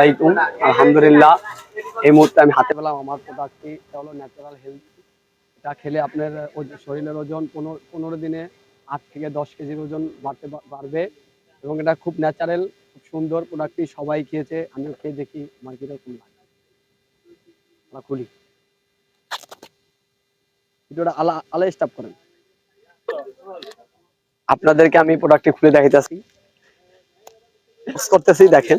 আলাইকুম। আলহামদুলিল্লাহ, এই মুহূর্তে আমি হাতে পেলাম আমার প্রোডাক্টটি এটা হলো ন্যাচারাল হেলথ এটা খেলে আপনার শরীরের ওজন পনেরো পনেরো দিনে আট থেকে দশ কেজির ওজন বাড়তে বাড়বে এবং এটা খুব ন্যাচারাল খুব সুন্দর প্রোডাক্টটি সবাই খেয়েছে। আমিও খেয়ে দেখি আমার কীরকম লাগে আমরা খুলি। ভিডিওটা আলা আলা স্টাপ করেন। আপনাদেরকে আমি প্রোডাক্টটি খুলে দেখাইতেছি করতেছি, দেখেন।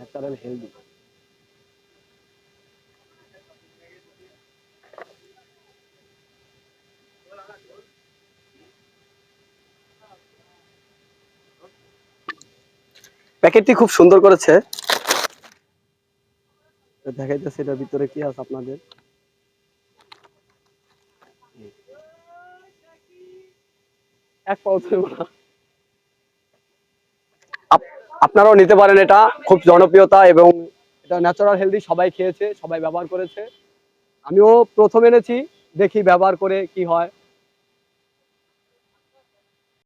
ন্যাচারাল হেলদি প্যাকেটটি খুব সুন্দর করেছে। দেখাইতেছে এটার ভিতরে কি আছে আপনাদের। এক পাও আপনারাও নিতে পারেন এটা। খুব জনপ্রিয়তা এবং এটা ন্যাচারাল হেলদি সবাই খেয়েছে, সবাই ব্যবহার করেছে। আমিও প্রথম এনেছি, দেখি ব্যবহার করে কি হয়।